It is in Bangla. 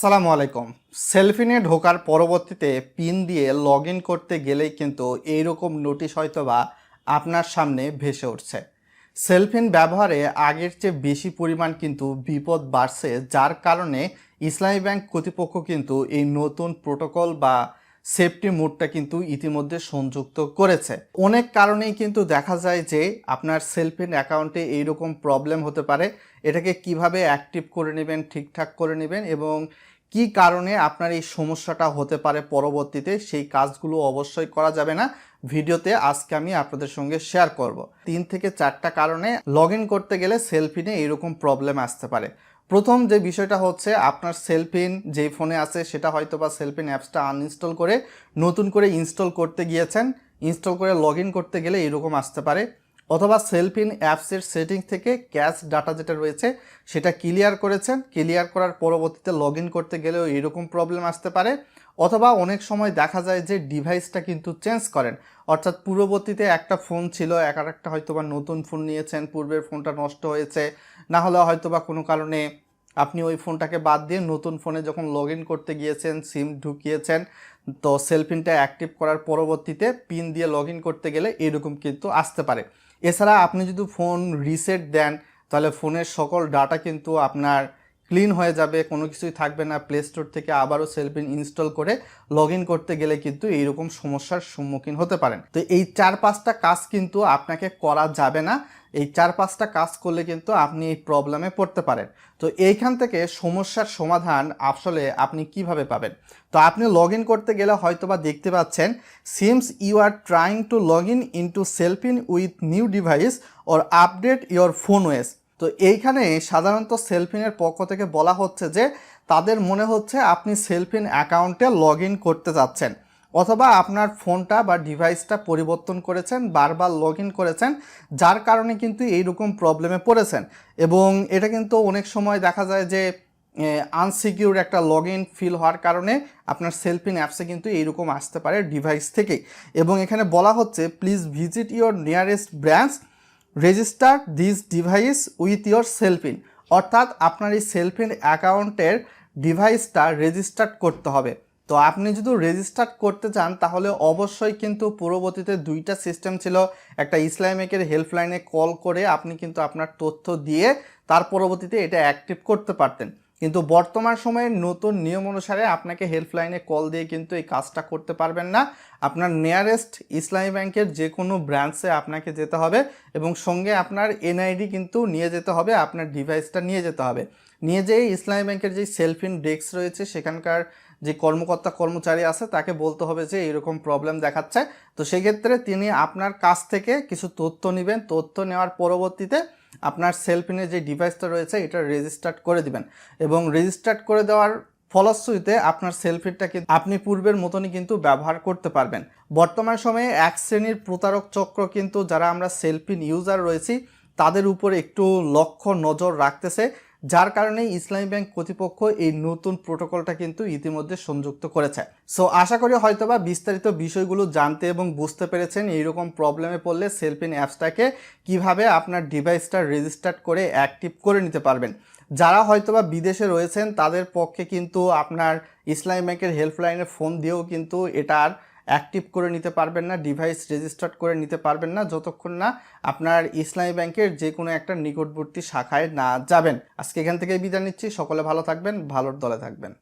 আসসালামু আলাইকুম। সেলফিনে ঢোকার পরবর্তীতে পিন দিয়ে লগ ইন করতে গেলেই কিন্তু এইরকম নোটিশ হয়তো বা আপনার সামনে ভেসে উঠছে। সেলফিন ব্যবহারে আগের চেয়ে বেশি পরিমাণ কিন্তু বিপদ বাড়ছে, যার কারণে ইসলামী ব্যাংক কর্তৃপক্ষ কিন্তু এই নতুন প্রোটোকল বা সেফটি মোডটা কিন্তু ইতিমধ্যে সংযুক্ত করেছে। অনেক কারণেই কিন্তু দেখা যায় যে আপনার সেলফিন অ্যাকাউন্টে এইরকম প্রবলেম হতে পারে। এটাকে কীভাবে অ্যাক্টিভ করে নেবেন, ঠিকঠাক করে নেবেন এবং কি কারণে আপনার এই সমস্যাটা হতে পারে পরবর্তীতে, সেই কাজগুলো অবশ্যই করা যাবে না। ভিডিওতে আজকে আমি আপনাদের সঙ্গে শেয়ার করব। তিন থেকে চারটা কারণে লগ করতে গেলে সেলফিনে এরকম প্রবলেম আসতে পারে। প্রথম যে বিষয়টা হচ্ছে আপনার সেলফিন যেই ফোনে আছে, সেটা হয়তো বা সেলফিন অ্যাপসটা আনইনস্টল করে নতুন করে ইনস্টল করতে গিয়েছেন। ইনস্টল করে লগ করতে গেলে এরকম আসতে পারে। অথবা সেলফিন অ্যাপসের সেটিং থেকে ক্যাশ ডাটা যেটা রয়েছে, সেটা ক্লিয়ার করেছেন। ক্লিয়ার করার পরবর্তীতে লগ ইন করতে গেলেও এরকম প্রবলেম আসতে পারে। অথবা অনেক সময় দেখা যায় যে ডিভাইসটা কিন্তু চেঞ্জ করেন। অর্থাৎ পূর্ববর্তীতে একটা ফোন ছিল, এক আর একটা হয়তো বা নতুন ফোন নিয়েছেন, পূর্বের ফোনটা নষ্ট হয়েছে। না হলে হয়তো বা কোনো কারণে আপনি ওই ফোনটাকে বাদ দিয়ে নতুন ফোনে যখন লগ করতে গিয়েছেন সিম ঢুকিয়েছেন, তো সেলফিনটা অ্যাক্টিভ করার পরবর্তীতে পিন দিয়ে লগ করতে গেলে এরকম কিন্তু আসতে পারে। এছাড়া আপনি যদি ফোন রিসেট দেন, তাহলে ফোনের সকল ডাটা কিন্তু আপনার ক্লিন হয়ে যাবে, কোনো কিছুই থাকবে না। প্লে স্টোর থেকে আবারও সেলফিন ইনস্টল করে লগ করতে গেলে কিন্তু এইরকম সমস্যার সম্মুখীন হতে পারেন। তো এই চার পাঁচটা কাজ কিন্তু আপনাকে করা যাবে না। এই চার পাঁচটা কাজ করলে কিন্তু আপনি এই প্রবলেমে পড়তে পারেন। তো এইখান থেকে সমস্যার সমাধান আসলে আপনি কীভাবে পাবেন? তো আপনি লগ করতে গেলে হয়তো বা দেখতে পাচ্ছেন seems you are trying to log in into Cellfin with new device or update your phone ways তো এইখানে সাধারণত সেলফিনের পক্ষ থেকে বলা হচ্ছে যে তাদের মনে হচ্ছে আপনি সেলফিন অ্যাকাউন্টে লগ করতে যাচ্ছেন অথবা আপনার ফোনটা বা ডিভাইসটা পরিবর্তন করেছেন, বারবার লগ করেছেন, যার কারণে কিন্তু এইরকম প্রবলেমে পড়েছেন। এবং এটা কিন্তু অনেক সময় দেখা যায় যে আনসিকিউর একটা লগ ইন ফিল হওয়ার কারণে আপনার সেলফিন অ্যাপসে কিন্তু এইরকম আসতে পারে ডিভাইস থেকেই। এবং এখানে বলা হচ্ছে please visit your nearest branch register this device with your Cellfin অর্থাৎ আপনার এই সেলফিন অ্যাকাউন্টের ডিভাইসটা রেজিস্টার্ড করতে হবে। তো আপনি যদি রেজিস্টার্ড করতে চান, তাহলে অবশ্যই কিন্তু পূর্ববর্তীতে দুইটা সিস্টেম ছিল। একটা ইসলামিকের হেল্পলাইনে কল করে আপনি কিন্তু আপনার তথ্য দিয়ে তার পরবর্তীতে এটা অ্যাক্টিভ করতে পারতেন। কিন্তু বর্তমান সময়ে নতুন নিয়ম অনুসারে আপনাকে হেল্পলাইনে কল দিয়ে কিন্তু এই কাজটা করতে পারবেন না। আপনার নিয়ারেস্ট ইসলামী ব্যাংকের যে কোনো ব্রাঞ্চে আপনাকে যেতে হবে এবং সঙ্গে আপনার এনআইডি কিন্তু নিয়ে যেতে হবে, আপনার ডিভাইসটা নিয়ে যেতে হবে। নিয়ে যেয়ে ইসলামী ব্যাংকের যে সেলফিন ডেস্ক রয়েছে, সেখানকার যে কর্মকর্তা কর্মচারী আছে, তাকে বলতে হবে যে এরকম প্রবলেম দেখাচ্ছে। তো সেক্ষেত্রে তিনি আপনার কাছ থেকে কিছু তথ্য নেবেন। তথ্য নেওয়ার পরবর্তীতে আপনার সেলফিনে যে ডিভাইসটা রয়েছে, এটা রেজিস্টার্ড করে দিবেন। এবং রেজিস্টার্ড করে দেওয়ার ফলশ্রুতিতে আপনার সেলফিটা আপনি পূর্বের মতনই কিন্তু ব্যবহার করতে পারবেন। বর্তমান সময়ে এক শ্রেণির প্রতারক চক্র কিন্তু যারা আমরা সেলফিন ইউজার রয়েছি, তাদের উপর একটু লক্ষ্য নজর রাখতেছে। যার কারণে ইসলামী ব্যাংক কর্তৃপক্ষ এই নতুন প্রোটোকলটা কিন্তু ইতিমধ্যে সংযুক্ত করেছে। সো আশা করি হয়তোবা বিস্তারিত বিষয়গুলো জানতে এবং বুঝতে পেরেছেন এইরকম প্রবলেমে পড়লে সেলফিন অ্যাপসটাকে কীভাবে আপনার ডিভাইসটা রেজিস্টার্ড করে অ্যাক্টিভ করে নিতে পারবেন। যারা হয়তোবা বিদেশে রয়েছেন, তাদের পক্ষে কিন্তু আপনার ইসলামী ব্যাংকের হেল্পলাইনে ফোন দিয়েও কিন্তু এটার অ্যাক্টিভ করে নিতে পারবেন না, ডিভাইস রেজিস্টার্ড করে নিতে পারবেন না, যতক্ষণ না আপনার ইসলামী ব্যাংকের যে কোনো একটা নিকটবর্তী শাখায় না যাবেন। আজকে এখান থেকে বিদায় নিচ্ছি। সকলে ভালো থাকবেন, ভালোর দলে থাকবেন।